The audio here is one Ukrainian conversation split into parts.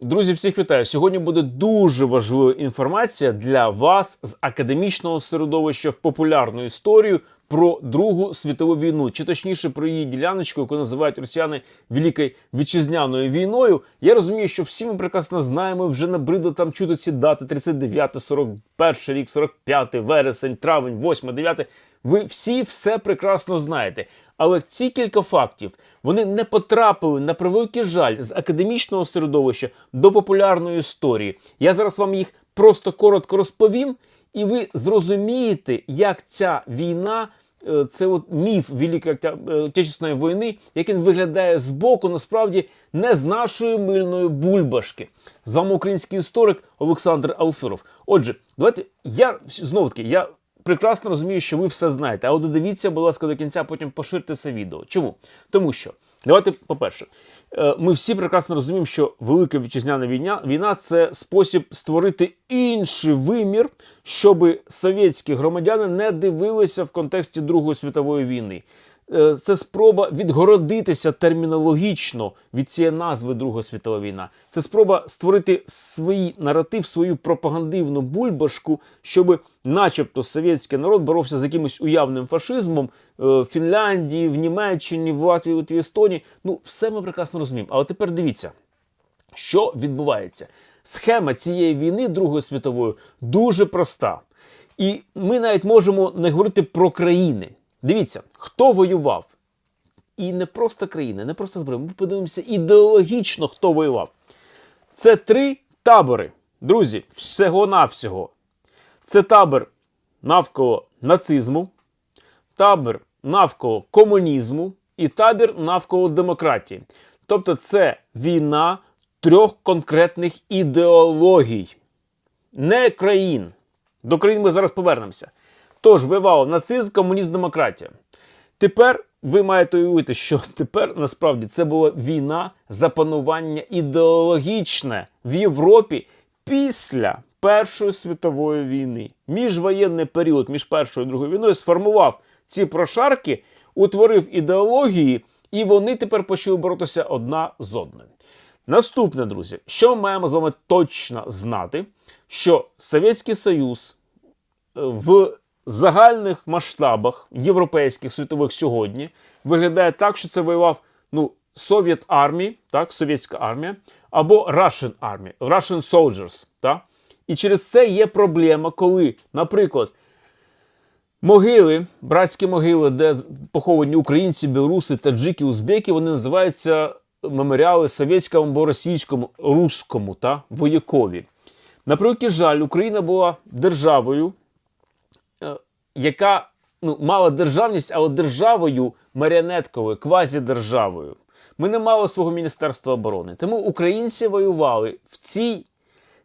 Друзі, всіх вітаю! Сьогодні буде дуже важлива інформація для вас з академічного середовища в популярну історію про Другу світову війну, чи точніше про її діляночку, яку називають росіяни Великою вітчизняною війною. Я розумію, що всі ми прекрасно знаємо, вже набридло там чути ці дати: 39, 41 рік, 45, вересень, травень, 8, 9. Ви всі все прекрасно знаєте. Але ці кілька фактів вони не потрапили на превеликий жаль з академічного середовища до популярної історії. Я зараз вам їх просто коротко розповім, і ви зрозумієте, як ця війна. е, Це от міф Великої е, Отечественної війни, як він виглядає збоку, насправді не з нашої мильної бульбашки. З вами український історик Олександр Алферов. Отже, давайте я знову таки я прекрасно розумію, що ви все знаєте. Але додивіться, будь ласка, до кінця, потім поширте це відео. Чому? Тому що, давайте, по-перше, е, ми всі прекрасно розуміємо, що Велика вітчизняна війна, війна це спосіб створити інший вимір, щоб совєтські громадяни не дивилися в контексті Другої світової війни. Е, Це спроба відгородитися термінологічно від цієї назви Друга світова війна. Це спроба створити свій наратив, свою пропагандивну бульбашку, щоб, начебто, совєтський народ боровся з якимось уявним фашизмом е, в Фінляндії, в Німеччині, в Латвії, в Естонії. Ну, все ми прекрасно розуміємо. Але тепер дивіться, що відбувається. Схема цієї війни Другої світової дуже проста. І ми навіть можемо не говорити про країни. Дивіться, хто воював. І не просто країни, не просто зброї. Ми подивимося ідеологічно, хто воював. Це три табори. Друзі, всього-навсього. Це табор навколо нацизму, табір навколо комунізму і табір навколо демократії. Тобто це війна трьох конкретних ідеологій, не країн. До країн ми зараз повернемося. Тож воював нацизм, комунізм, демократія. Тепер ви маєте уявити, що тепер насправді це була війна за панування ідеологічне в Європі після Першої світової війни. Міжвоєнний період між Першою і Другою війною сформував ці прошарки, утворив ідеології, і вони тепер почали боротися одна з одною. Наступне, друзі, що ми маємо з вами точно знати, що Совєтський Союз е, в загальних масштабах європейських світових сьогодні виглядає так, що це воював ну, Совєт армії, так, совєтська армія, або Russian Army, Russian Soldiers. Так? І через це є проблема, коли, наприклад, могили, братські могили, де поховані українці, білоруси, таджики, узбеки, вони називаються меморіали совєтському або російському, руському та воякові. На жаль, Україна була державою, яка ну, мала державність, але державою маріонетковою, квазідержавою. Ми не мали свого Міністерства оборони. Тому українці воювали в цій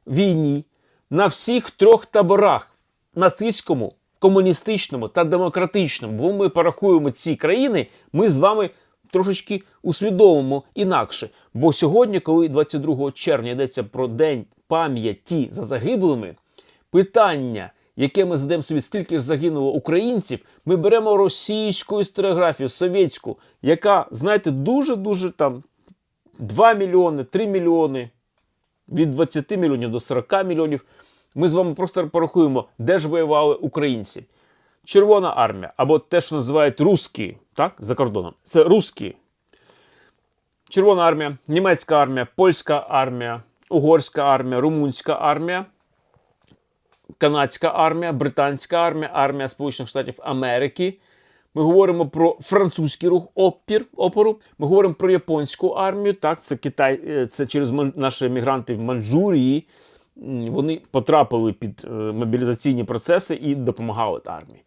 війні на всіх трьох таборах: нацистському, комуністичному та демократичному. Бо ми порахуємо ці країни, ми з вами трошечки усвідомимо інакше. Бо сьогодні, коли 22 червня йдеться про день пам'яті за загиблими, питання, яке ми задаємо собі, скільки ж загинуло українців, ми беремо російську історіографію, совєтську, яка, знаєте, дуже-дуже там 2 мільйони, 3 мільйони, від 20 мільйонів до 40 мільйонів. Ми з вами просто порахуємо, де ж воювали українці. Червона армія, або те, що називають русські, так, за кордоном. Це русські. Червона армія, німецька армія, польська армія, угорська армія, румунська армія, канадська армія, британська армія, армія Сполучених Штатів Америки. Ми говоримо про французький рух опір, опору. Ми говоримо про японську армію. Так, це Китай, е, це через наші емігранти в Манчжурії. Вони потрапили під е, мобілізаційні процеси і допомагали армії.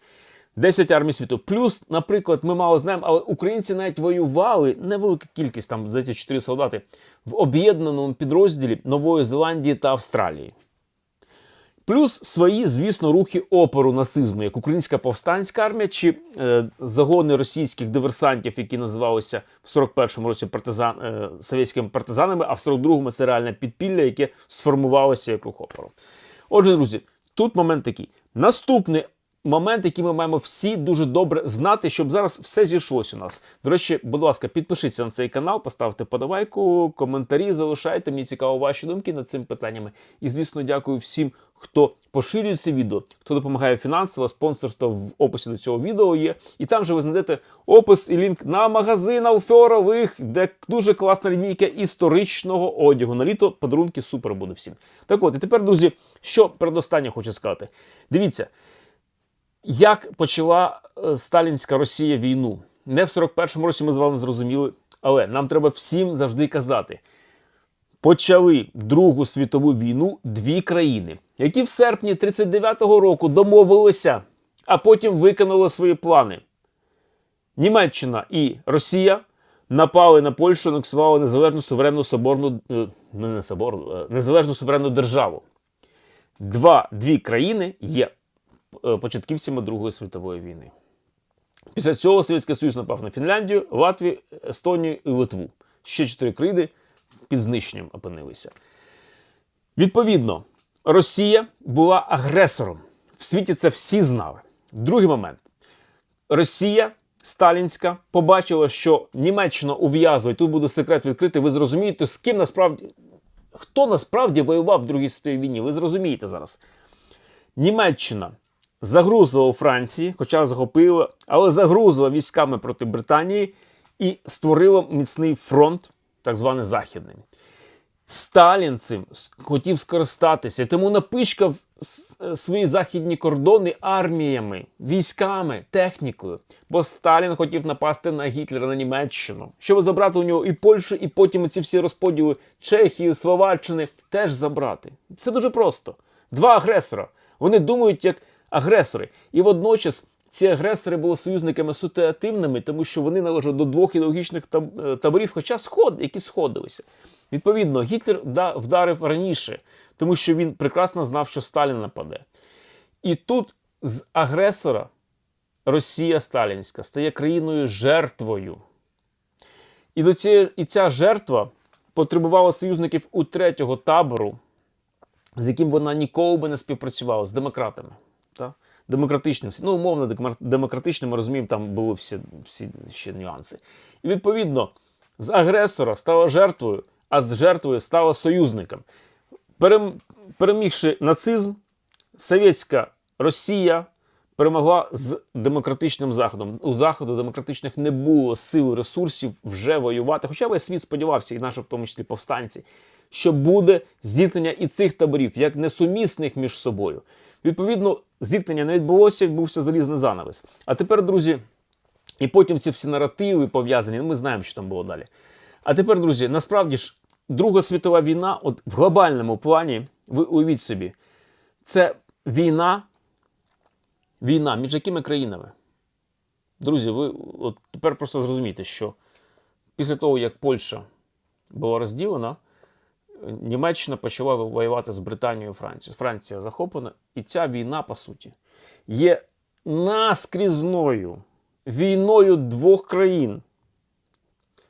10 армій світу. Плюс, наприклад, ми мало знаємо, але українці навіть воювали невелика кількість, там здається, 4 солдати в об'єднаному підрозділі Нової Зеландії та Австралії. Плюс свої, звісно, рухи опору нацизму, як українська повстанська армія чи е, загони російських диверсантів, які називалися в 41-му році партизан, е, совєтськими партизанами, а в 42-му це реальне підпілля, яке сформувалося як рух опору. Отже, друзі, тут момент такий. Наступний момент, який ми маємо всі дуже добре знати, щоб зараз все зійшлось у нас. До речі, будь ласка, підпишіться на цей канал, поставте подавайку, коментарі, залишайте. Мені цікаво ваші думки над цими питаннями. І, звісно, дякую всім, хто поширює це відео, хто допомагає фінансово, спонсорство в описі до цього відео є. І там же ви знайдете опис і лінк на магазин Алфьорових, де дуже класна лінійка історичного одягу. На літо подарунки супер буде всім. Так от, і тепер, друзі, що передостаннє хочу сказати. Дивіться. Як почала е, сталінська Росія війну? Не в 41-му році ми з вами зрозуміли, але нам треба всім завжди казати: почали Другу світову війну дві країни, які в серпні 39-го року домовилися, а потім виконали свої плани. Німеччина і Росія напали на Польщу, анексували незалежну суверенну соборну е, не соборну, е, незалежну суверенну державу. Два, Дві країни є початківцями Другої світової війни. Після цього Совєтський Союз напав на Фінляндію, Латвію, Естонію і Литву. Ще чотири країни під знищенням опинилися. Відповідно, Росія була агресором. В світі це всі знали. Другий момент. Росія сталінська побачила, що Німеччина ув'язує, тут буде секрет відкритий, ви зрозумієте, з ким насправді, хто насправді воював в Другій світовій війні, ви зрозумієте зараз. Німеччина загрузила у Франції, хоча захопила, але загрузила військами проти Британії і створила міцний фронт, так званий Західний. Сталін цим хотів скористатися, тому напичкав свої західні кордони арміями, військами, технікою. Бо Сталін хотів напасти на Гітлера на Німеччину, щоб забрати у нього і Польщу, і потім ці всі розподіли Чехії, Словаччини теж забрати. Це дуже просто. Два агресора. Вони думають як агресори. І водночас ці агресори були союзниками ситуативними, тому що вони належали до двох ідеологічних е, таборів, хоча сход, які сходилися. Відповідно, Гітлер вдарив раніше, тому що він прекрасно знав, що Сталін нападе. І тут з агресора Росія Сталінська стає країною жертвою. І, до цієї, і ця жертва потребувала союзників у третього табору, з яким вона ніколи би не співпрацювала з демократами. Так? Демократичним, ну, умовно, демократичним, ми розуміємо, там були всі, всі ще нюанси. І відповідно, з агресора стала жертвою, а з жертвою стала союзником. Перем, перемігши нацизм, совєтська Росія перемогла з демократичним заходом. У заходу демократичних не було сил, ресурсів вже воювати. Хоча весь світ сподівався, і наші, в тому числі повстанці, що буде зіткнення і цих таборів, як несумісних між собою. Відповідно, зіткнення не відбулося, відбувся залізний занавес. А тепер, друзі, і потім ці всі наративи пов'язані, ну, ми знаємо, що там було далі. А тепер, друзі, насправді ж, Друга світова війна, от в глобальному плані, ви уявіть собі, це війна, війна між якими країнами? Друзі, ви от тепер просто зрозумієте, що після того, як Польща була розділена, Німеччина почала воювати з Британією і Францією. Франція захоплена, і ця війна, по суті, є наскрізною війною двох країн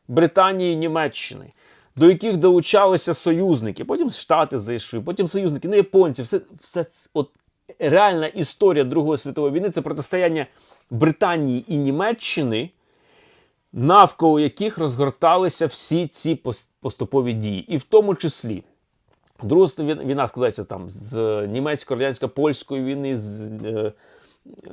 Британії і Німеччини, до яких долучалися союзники. Потім Штати зайшли, потім союзники, ну японці, все, все от реальна історія Другої світової війни це протистояння Британії і Німеччини, навколо яких розгорталися всі ці поступові дії. І в тому числі Друга війна складається там з німецько-радянсько-польської війни, з, е,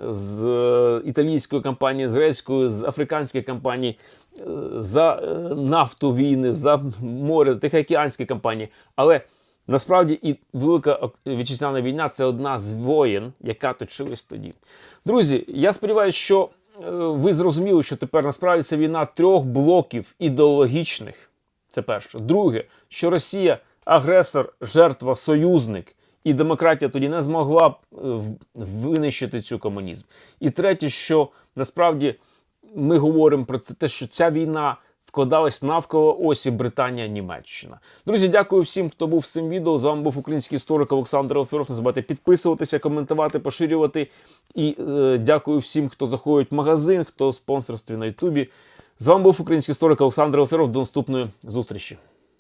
з е, італійської кампанії, з грецької, з африканської кампанії, е, за нафту війни, за море, тихоокеанські кампанії. Але насправді і Велика вітчизняна війна це одна з воєн, яка точилась тоді. Друзі, я сподіваюся, що ви зрозуміли, що тепер насправді це війна трьох блоків ідеологічних. Це перше. Друге, що Росія агресор, жертва, союзник, і демократія тоді не змогла б е, винищити цю комунізм. І третє, що насправді ми говоримо про це, те, що ця війна вкладалась навколо осі Британія-Німеччина. Друзі, дякую всім, хто був з цим відео. З вами був український історик Олександр Алферов. Не забувайте підписуватися, коментувати, поширювати. І е, дякую всім, хто заходить в магазин, хто в спонсорстві на Ютубі. З вами був український історик Олександр Алферов. До наступної зустрічі.